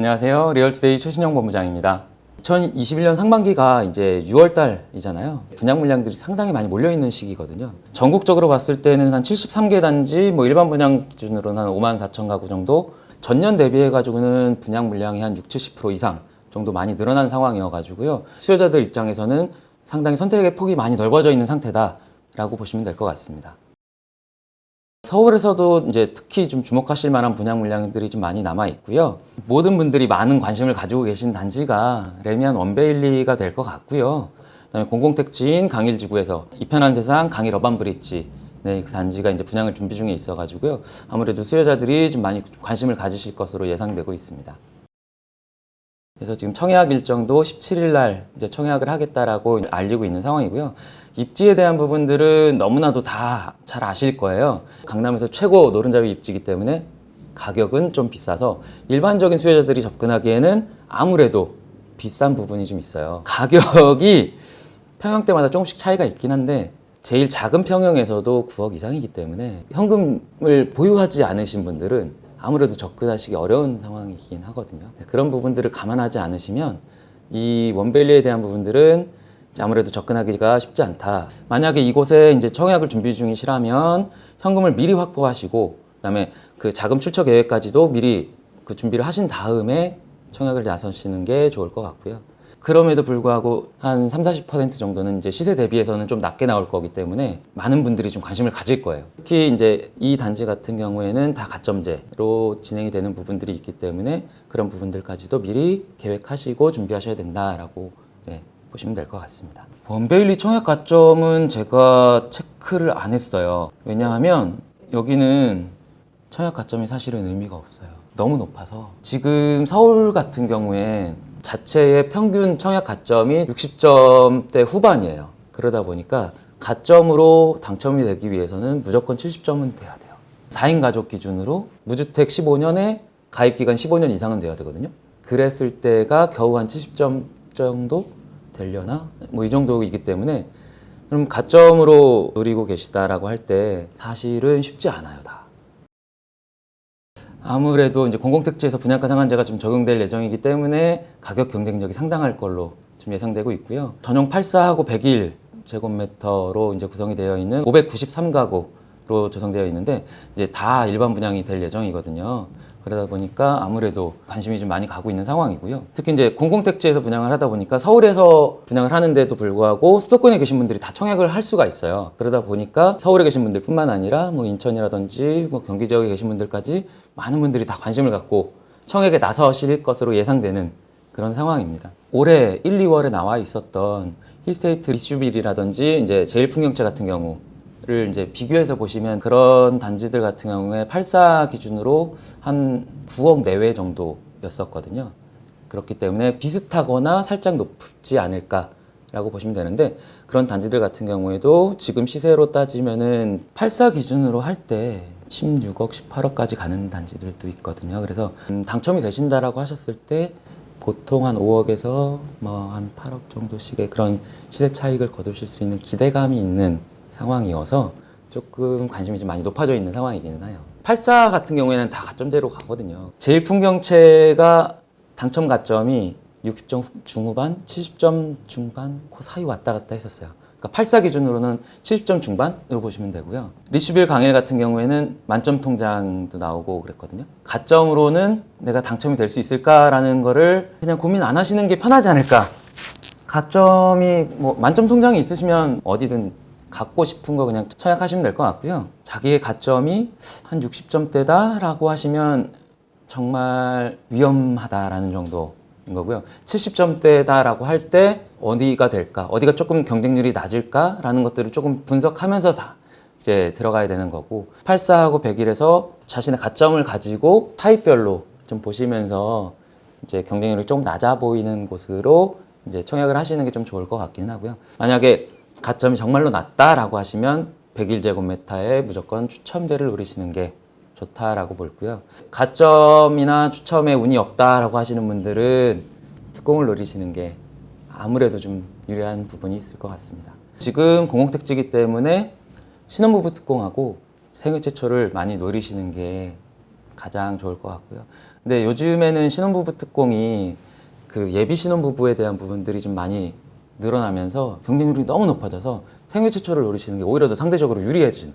안녕하세요. 리얼투데이 최신영 본부장입니다. 2021년 상반기가 이제 6월 달이잖아요. 분양 물량들이 상당히 많이 몰려 있는 시기거든요. 전국적으로 봤을 때는 한 73개 단지, 뭐 일반 분양 기준으로는 한 5만 4천 가구 정도, 전년 대비해 가지고는 분양 물량이 한 6, 70% 이상 정도 많이 늘어난 상황이어 가지고요. 수요자들 입장에서는 상당히 선택의 폭이 많이 넓어져 있는 상태다라고 보시면 될 것 같습니다. 서울에서도 이제 특히 좀 주목하실 만한 분양 물량들이 좀 많이 남아 있고요. 모든 분들이 많은 관심을 가지고 계신 단지가 레미안 원베일리가 될 것 같고요. 그다음에 공공택지인 강일지구에서 이편한 세상 강일 어반 브릿지 네, 그 단지가 이제 분양을 준비 중에 있어가지고요. 아무래도 수요자들이 좀 많이 관심을 가지실 것으로 예상되고 있습니다. 그래서 지금 청약 일정도 17일 날 이제 청약을 하겠다라고 알리고 있는 상황이고요. 입지에 대한 부분들은 너무나도 다 잘 아실 거예요. 강남에서 최고 노른자위 입지이기 때문에 가격은 좀 비싸서 일반적인 수요자들이 접근하기에는 아무래도 비싼 부분이 좀 있어요. 가격이 평형대마다 조금씩 차이가 있긴 한데 제일 작은 평형에서도 9억 이상이기 때문에 현금을 보유하지 않으신 분들은 아무래도 접근하시기 어려운 상황이긴 하거든요. 네, 그런 부분들을 감안하지 않으시면 이 원밸리에 대한 부분들은 아무래도 접근하기가 쉽지 않다. 만약에 이곳에 이제 청약을 준비 중이시라면 현금을 미리 확보하시고 그다음에 그 자금 출처 계획까지도 미리 그 준비를 하신 다음에 청약을 나서시는 게 좋을 것 같고요. 그럼에도 불구하고 한 3, 40% 정도는 이제 시세 대비해서는 좀 낮게 나올 거기 때문에 많은 분들이 좀 관심을 가질 거예요. 특히 이제 이 단지 같은 경우에는 다 가점제로 진행이 되는 부분들이 있기 때문에 그런 부분들까지도 미리 계획하시고 준비하셔야 된다라고 네, 보시면 될 것 같습니다. 원베일리 청약 가점은 제가 체크를 안 했어요. 왜냐하면 여기는 청약 가점이 사실은 의미가 없어요. 너무 높아서 지금 서울 같은 경우엔 자체의 평균 청약 가점이 60점대 후반이에요. 그러다 보니까 가점으로 당첨이 되기 위해서는 무조건 70점은 돼야 돼요. 4인 가족 기준으로 무주택 15년에 가입 기간 15년 이상은 돼야 되거든요. 그랬을 때가 겨우 한 70점 정도 되려나? 뭐 이 정도이기 때문에 그럼 가점으로 노리고 계시다라고 할 때 사실은 쉽지 않아요, 다. 아무래도 이제 공공택지에서 분양가 상한제가 좀 적용될 예정이기 때문에 가격 경쟁력이 상당할 걸로 좀 예상되고 있고요. 전용 84하고 101 제곱미터로 이제 구성이 되어 있는 593가구로 조성되어 있는데 이제 다 일반 분양이 될 예정이거든요. 그러다 보니까 아무래도 관심이 좀 많이 가고 있는 상황이고요. 특히 이제 공공택지에서 분양을 하다 보니까 서울에서 분양을 하는데도 불구하고 수도권에 계신 분들이 다 청약을 할 수가 있어요. 그러다 보니까 서울에 계신 분들뿐만 아니라 뭐 인천이라든지 뭐 경기 지역에 계신 분들까지 많은 분들이 다 관심을 갖고 청약에 나서실 것으로 예상되는 그런 상황입니다. 올해 1, 2월에 나와 있었던 힐스테이트 리슈빌이라든지 이제 제일 풍경채 같은 경우 를 이제 비교해서 보시면 그런 단지들 같은 경우에 84 기준으로 한 9억 내외 정도였었거든요. 그렇기 때문에 비슷하거나 살짝 높지 않을까라고 보시면 되는데 그런 단지들 같은 경우에도 지금 시세로 따지면은 84 기준으로 할 때 16억, 18억까지 가는 단지들도 있거든요. 그래서 음, 당첨이 되신다라고 하셨을 때 보통 한 5억에서 뭐 한 8억 정도씩의 그런 시세 차익을 거두실 수 있는 기대감이 있는 상황이어서 조금 관심이 좀 많이 높아져 있는 상황이기는 해요. 84 같은 경우에는 다 가점제로 가거든요. 제일 풍경채가 당첨 가점이 60점 중후반, 70점 중반 그 사이 왔다 갔다 했었어요. 그러니까 84 기준으로는 70점 중반으로 보시면 되고요. 리슈빌 강일 같은 경우에는 만점 통장도 나오고 그랬거든요. 가점으로는 내가 당첨이 될 수 있을까라는 거를 그냥 고민 안 하시는 게 편하지 않을까. 가점이 뭐 만점 통장이 있으시면 어디든 갖고 싶은 거 그냥 청약하시면 될 것 같고요. 자기의 가점이 한 60점대다라고 하시면 정말 위험하다라는 정도 인 거고요. 70점대다라고 할 때 어디가 될까? 어디가 조금 경쟁률이 낮을까라는 것들을 조금 분석하면서 다 이제 들어가야 되는 거고 84하고 101에서 자신의 가점을 가지고 타입별로 좀 보시면서 이제 경쟁률이 조금 낮아 보이는 곳으로 이제 청약을 하시는 게 좀 좋을 것 같기는 하고요. 만약에 가점이 정말로 낮다라고 하시면 101제곱미터에 무조건 추첨제를 노리시는 게 좋다라고 볼고요. 가점이나 추첨에 운이 없다라고 하시는 분들은 특공을 노리시는 게 아무래도 좀 유리한 부분이 있을 것 같습니다. 지금 공공택지이기 때문에 신혼부부 특공하고 생애 최초를 많이 노리시는 게 가장 좋을 것 같고요. 근데 요즘에는 신혼부부 특공이 그 예비 신혼부부에 대한 부분들이 좀 많이 늘어나면서 경쟁률이 너무 높아져서 생애 최초를 노리시는 게 오히려 더 상대적으로 유리해진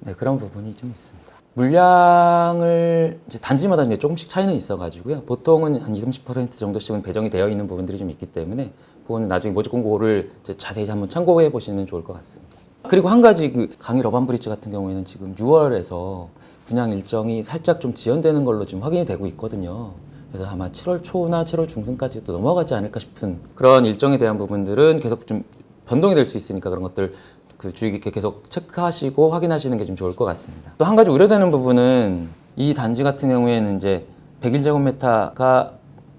네, 그런 부분이 좀 있습니다. 물량을 이제 단지마다 이제 조금씩 차이는 있어가지고요. 보통은 한 20, 30% 정도씩은 배정이 되어 있는 부분들이 좀 있기 때문에 그거는 나중에 모집 공고를 자세히 한번 참고해 보시면 좋을 것 같습니다. 그리고 한 가지 그 강의 러반 브릿지 같은 경우에는 지금 6월에서 분양 일정이 살짝 좀 지연되는 걸로 지금 확인이 되고 있거든요. 그래서 아마 7월 초나 7월 중순까지도 넘어가지 않을까 싶은 그런 일정에 대한 부분들은 계속 좀 변동이 될 수 있으니까 그런 것들 그 주의 깊게 계속 체크하시고 확인하시는 게 좀 좋을 것 같습니다. 또 한 가지 우려되는 부분은 이 단지 같은 경우에는 이제 101제곱미터가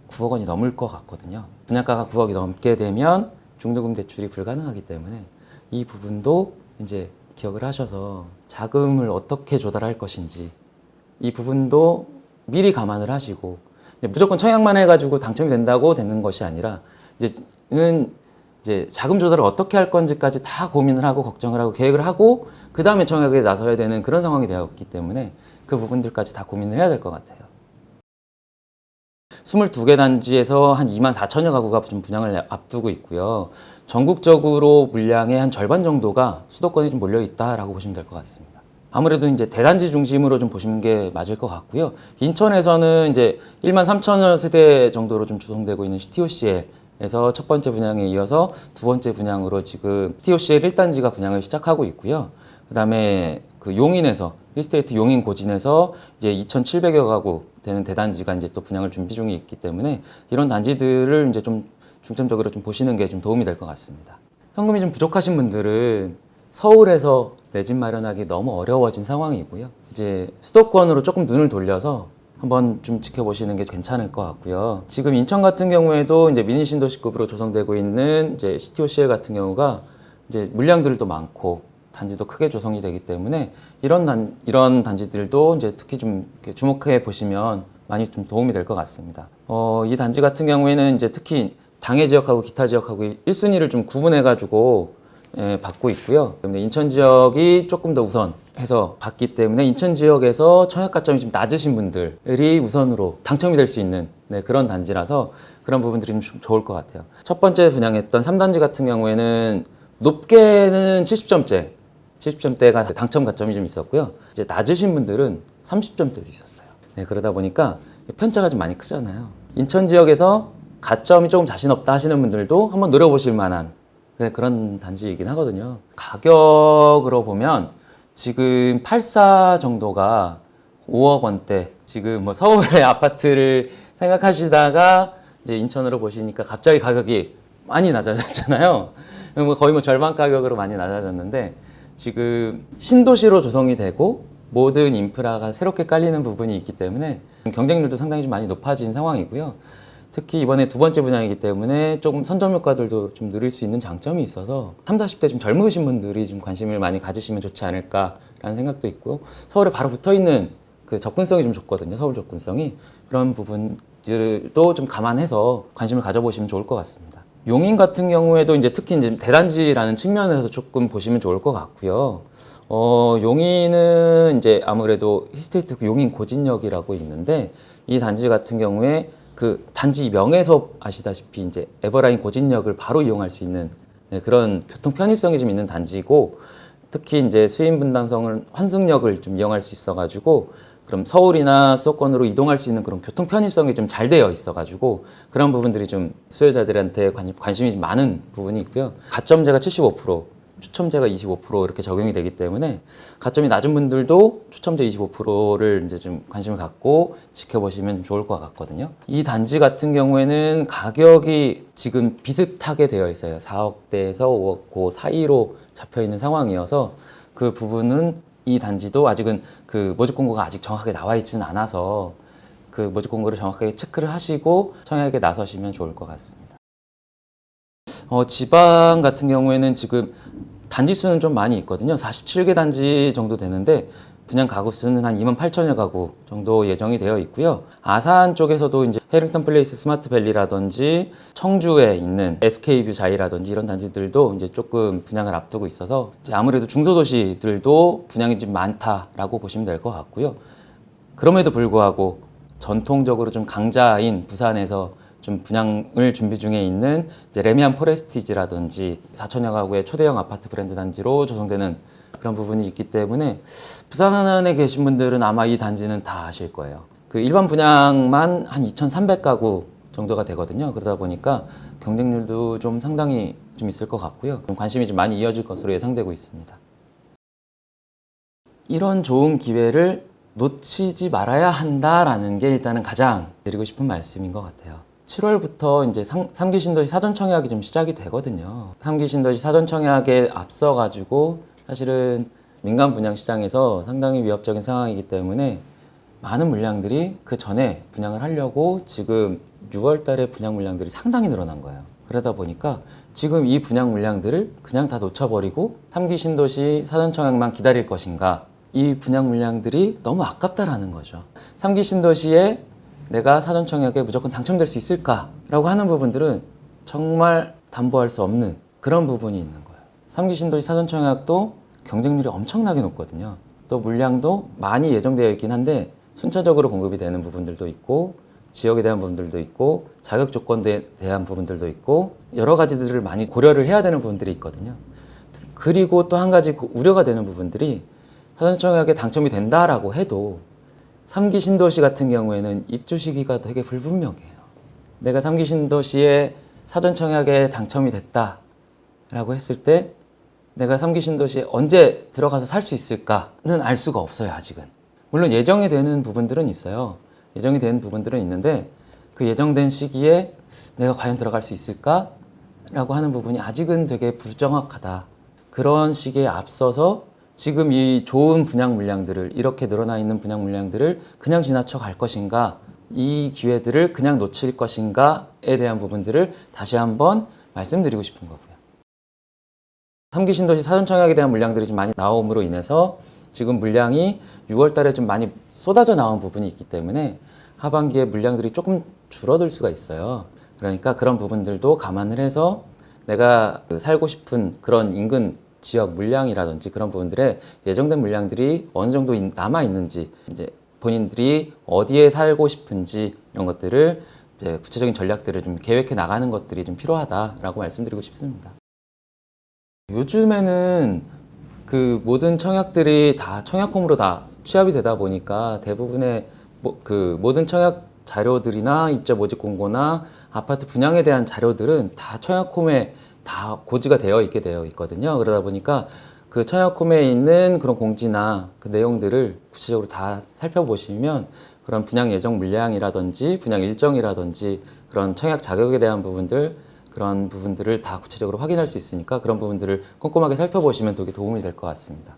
9억 원이 넘을 것 같거든요. 분양가가 9억이 넘게 되면 중도금 대출이 불가능하기 때문에 이 부분도 이제 기억을 하셔서 자금을 어떻게 조달할 것인지 이 부분도 미리 감안을 하시고 무조건 청약만 해가지고 당첨이 된다고 되는 것이 아니라 이제는 이제 자금 조달을 어떻게 할 건지까지 다 고민을 하고 걱정을 하고 계획을 하고 그 다음에 청약에 나서야 되는 그런 상황이 되었기 때문에 그 부분들까지 다 고민을 해야 될 것 같아요. 22개 단지에서 한 2만 4천여 가구가 좀 분양을 앞두고 있고요. 전국적으로 물량의 한 절반 정도가 수도권에 좀 몰려 있다라고 보시면 될 것 같습니다. 아무래도 이제 대단지 중심으로 좀 보시는 게 맞을 것 같고요. 인천에서는 이제 1만 3천여 세대 정도로 좀 구성되고 있는 CTOCL에서 첫 번째 분양에 이어서 두 번째 분양으로 지금 CTOCL 1단지가 분양을 시작하고 있고요. 그다음에 그 용인에서 힐스테이트 용인 고진에서 이제 2,700여 가구 되는 대단지가 이제 또 분양을 준비 중에 있기 때문에 이런 단지들을 이제 좀 중점적으로 좀 보시는 게 좀 도움이 될 것 같습니다. 현금이 좀 부족하신 분들은 서울에서 내 집 마련하기 너무 어려워진 상황이고요. 이제 수도권으로 조금 눈을 돌려서 한번 좀 지켜보시는 게 괜찮을 것 같고요. 지금 인천 같은 경우에도 이제 미니 신도시급으로 조성되고 있는 이제 CTOCL 같은 경우가 이제 물량들도 많고 단지도 크게 조성이 되기 때문에 이런 단 이런 단지들도 이제 특히 좀 주목해 보시면 많이 좀 도움이 될 것 같습니다. 어, 이 단지 같은 경우에는 이제 특히 당해 지역하고 기타 지역하고 1순위를 좀 구분해 가지고 예, 받고 있고요. 그런데 인천 지역이 조금 더 우선 해서 받기 때문에 인천 지역에서 청약 가점이 좀 낮으신 분들이 우선으로 당첨이 될 수 있는 네, 그런 단지라서 그런 부분들이 좀 좋을 것 같아요. 첫 번째 분양했던 3단지 같은 경우에는 높게는 70점대, 70점대가 당첨 가점이 좀 있었고요. 이제 낮으신 분들은 30점대도 있었어요. 네, 그러다 보니까 편차가 좀 많이 크잖아요. 인천 지역에서 가점이 조금 자신 없다 하시는 분들도 한번 노려보실 만한 네, 그런 단지이긴 하거든요. 가격으로 보면 지금 84 정도가 5억 원대. 지금 뭐 서울의 아파트를 생각하시다가 이제 인천으로 보시니까 갑자기 가격이 많이 낮아졌잖아요. 뭐 거의 뭐 절반 가격으로 많이 낮아졌는데 지금 신도시로 조성이 되고 모든 인프라가 새롭게 깔리는 부분이 있기 때문에 경쟁률도 상당히 좀 많이 높아진 상황이고요. 특히 이번에 두 번째 분양이기 때문에 조금 선점 효과들도 좀 누릴 수 있는 장점이 있어서 3, 40대 좀 젊으신 분들이 좀 관심을 많이 가지시면 좋지 않을까라는 생각도 있고요. 서울에 바로 붙어 있는 그 접근성이 좀 좋거든요. 서울 접근성이 그런 부분들도 좀 감안해서 관심을 가져보시면 좋을 것 같습니다. 용인 같은 경우에도 이제 특히 이제 대단지라는 측면에서 조금 보시면 좋을 것 같고요. 어, 용인은 이제 아무래도 히스테이트 그 용인 고진역이라고 있는데 이 단지 같은 경우에 그 단지 명에서 아시다시피 이제 에버라인 고진역을 바로 이용할 수 있는 네, 그런 교통 편의성이 좀 있는 단지고 특히 이제 수인 분당성은 환승역을 좀 이용할 수 있어가지고 그럼 서울이나 수도권으로 이동할 수 있는 그런 교통 편의성이 좀 잘 되어 있어가지고 그런 부분들이 좀 수요자들한테 관, 관심이 좀 많은 부분이 있고요. 가점제가 75%, 추첨제가 25% 이렇게 적용이 되기 때문에 가점이 낮은 분들도 추첨제 25%를 이제 좀 관심을 갖고 지켜보시면 좋을 것 같거든요. 이 단지 같은 경우에는 가격이 지금 비슷하게 되어 있어요. 4억대에서 5억 그 사이로 잡혀 있는 상황이어서 그 부분은 이 단지도 아직은 그 모집 공고가 아직 정확하게 나와 있지는 않아서 그 모집 공고를 정확하게 체크를 하시고 청약에 나서시면 좋을 것 같습니다. 어, 지방 같은 경우에는 지금 단지 수는 좀 많이 있거든요. 47개 단지 정도 되는데 분양 가구 수는 한 2만 8천여 가구 정도 예정이 되어 있고요. 아산 쪽에서도 이제 해링턴 플레이스 스마트밸리라든지 청주에 있는 SK뷰 자이라든지 이런 단지들도 이제 조금 분양을 앞두고 있어서 아무래도 중소도시들도 분양이 좀 많다라고 보시면 될 것 같고요. 그럼에도 불구하고 전통적으로 좀 강자인 부산에서 좀 분양을 준비 중에 있는 레미안 포레스티지라든지 4천여 가구의 초대형 아파트 브랜드 단지로 조성되는 그런 부분이 있기 때문에 부산에 계신 분들은 아마 이 단지는 다 아실 거예요. 그 일반 분양만 한 2,300가구 정도가 되거든요. 그러다 보니까 경쟁률도 좀 상당히 좀 있을 것 같고요. 좀 관심이 좀 많이 이어질 것으로 예상되고 있습니다. 이런 좋은 기회를 놓치지 말아야 한다라는 게 일단은 가장 드리고 싶은 말씀인 것 같아요. 7월부터 이제 상, 3기 신도시 사전 청약이 좀 시작이 되거든요. 3기 신도시 사전 청약에 앞서 가지고 사실은 민간 분양 시장에서 상당히 위협적인 상황이기 때문에 많은 물량들이 그 전에 분양을 하려고 지금 6월 달에 분양 물량들이 상당히 늘어난 거예요. 그러다 보니까 지금 이 분양 물량들을 그냥 다 놓쳐버리고 3기 신도시 사전 청약만 기다릴 것인가 이 분양 물량들이 너무 아깝다라는 거죠. 3기 신도시에 내가 사전 청약에 무조건 당첨될 수 있을까라고 하는 부분들은 정말 담보할 수 없는 그런 부분이 있는 거예요. 3기 신도시 사전 청약도 경쟁률이 엄청나게 높거든요. 또 물량도 많이 예정되어 있긴 한데 순차적으로 공급이 되는 부분들도 있고 지역에 대한 부분들도 있고 자격 조건에 대한 부분들도 있고 여러 가지들을 많이 고려를 해야 되는 부분들이 있거든요. 그리고 또 한 가지 그 우려가 되는 부분들이 사전청약에 당첨이 된다라고 해도 3기 신도시 같은 경우에는 입주 시기가 되게 불분명해요. 내가 3기 신도시에 사전 청약에 당첨이 됐다라고 했을 때 내가 3기 신도시에 언제 들어가서 살 수 있을까는 알 수가 없어요, 아직은. 물론 예정이 되는 부분들은 있어요. 예정이 되는 부분들은 있는데 그 예정된 시기에 내가 과연 들어갈 수 있을까? 라고 하는 부분이 아직은 되게 불정확하다. 그런 시기에 앞서서 지금 이 좋은 분양 물량들을 이렇게 늘어나 있는 분양 물량들을 그냥 지나쳐 갈 것인가? 이 기회들을 그냥 놓칠 것인가에 대한 부분들을 다시 한번 말씀드리고 싶은 거고요. 3기 신도시 사전 청약에 대한 물량들이 좀 많이 나옴으로 인해서 지금 물량이 6월 달에 좀 많이 쏟아져 나온 부분이 있기 때문에 하반기에 물량들이 조금 줄어들 수가 있어요. 그러니까 그런 부분들도 감안을 해서 내가 그 살고 싶은 그런 인근 지역 물량이라든지 그런 부분들에 예정된 물량들이 어느 정도 인- 남아 있는지 이제 본인들이 어디에 살고 싶은지 이런 것들을 이제 구체적인 전략들을 좀 계획해 나가는 것들이 좀 필요하다라고 말씀드리고 싶습니다. 요즘에는 그 모든 청약들이 다 청약홈으로 다 취합이 되다 보니까 대부분의 뭐 그 모든 청약 자료들이나 입자 모집 공고나 아파트 분양에 대한 자료들은 다 청약홈에 다 고지가 되어 있게 되어 있거든요. 그러다 보니까 그 청약홈에 있는 그런 공지나 그 내용들을 구체적으로 다 살펴보시면 그런 분양 예정 물량이라든지 분양 일정이라든지 그런 청약 자격에 대한 부분들 그런 부분들을 다 구체적으로 확인할 수 있으니까 그런 부분들을 꼼꼼하게 살펴보시면 되게 도움이 될 것 같습니다.